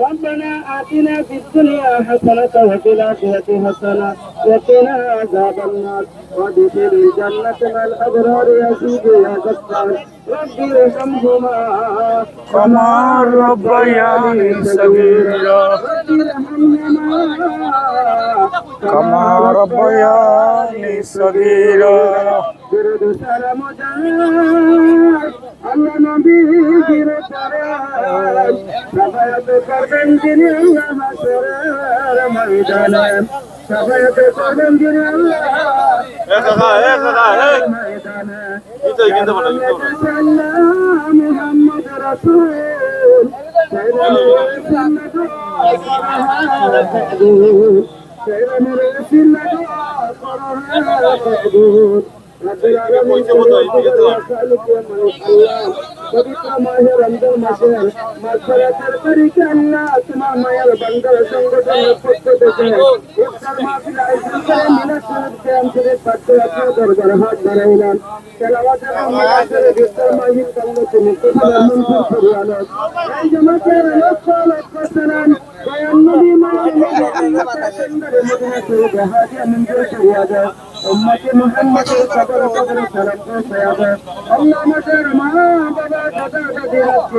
ربنا آتنا في الدنيا حسنة وفي الآخرة حسنة وقنا عذاب النار وادخل الجنة مع الأبرار يا سيدي يا غفار ربي ارحمهما كما ربياني صغيرا ربي ارحمهما كما ربياني صغيرا درد سلام جار على نبي جرد সাফায়াত করবেন যিনি আল্লাহ হাসরের ময়দানে। সাফায়াত করবেন যিনি আল্লাহ এ কাকা এ কাকা এ। ময়দানে। কিন্তু কিন্তু বলো কিন্তু মুহাম্মদ রাসূল। পবিত্র মাহে রমজান মাসের মাসের তারিখে আল্লাহ তোমার মায়ের বান্দার সংগঠনের পক্ষ থেকে ইফতার মাহফিল আয়োজন করে মিলাদ শরীফকে আন্তরিক পাঠ্য আপনার দরবার হাত বাড়াইলাম সালাম মদিনা শরীফে হাজিয়া মঞ্জুর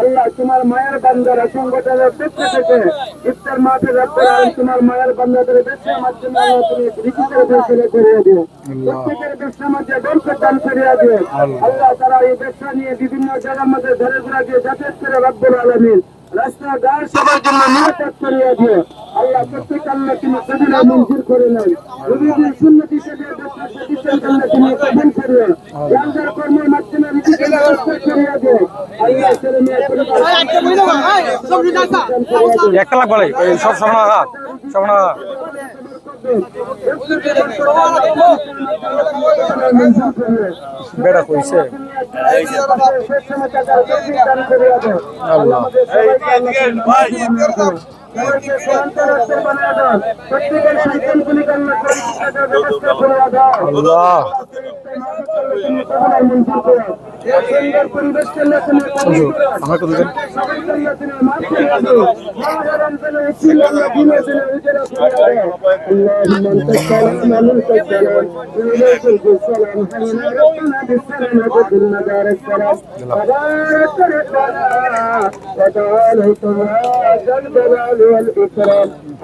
আল্লাহ তোমার মায়ের বান্দারা সংগঠনের পক্ষ থেকে ইফতার মাঠে রাখতে তোমার মায়ের বান্দাদের আল্লাহ তারা বিভিন্ন জায়গার মধ্যে ঘরে ঘুরা দিয়ে যাতায়াত করে রব্বুল আলমিন রাস্তা ঘাট সবার জন্য নিরাপদ করিয়া দিও আল্লাহ প্রত্যেক আল্লাহ নেন একটা লাখ বলে সব সব না সব না বেড়া কইছে। আল্লাহ। আমার কথা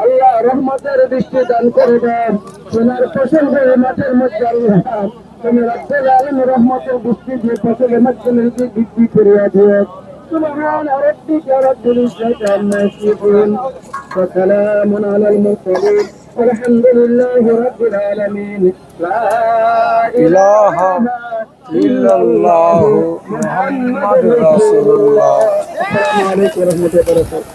আল্লাহ রহমতের দৃষ্টি দান করে দেন। সোনার ফসল হয়ে মাঠের মধ্যে আল্লাহ। তুমি রব্বের আলম রহমতের দৃষ্টি দিয়ে ফসলের মাধ্যমে বৃদ্ধি করিয়া দিয়ে سبحان ربك رب العزة عما يصفون وسلام على المرسلين والحمد لله رب العالمين لا إله إلا الله محمد رسول الله السلام عليكم ورحمة الله وبركاته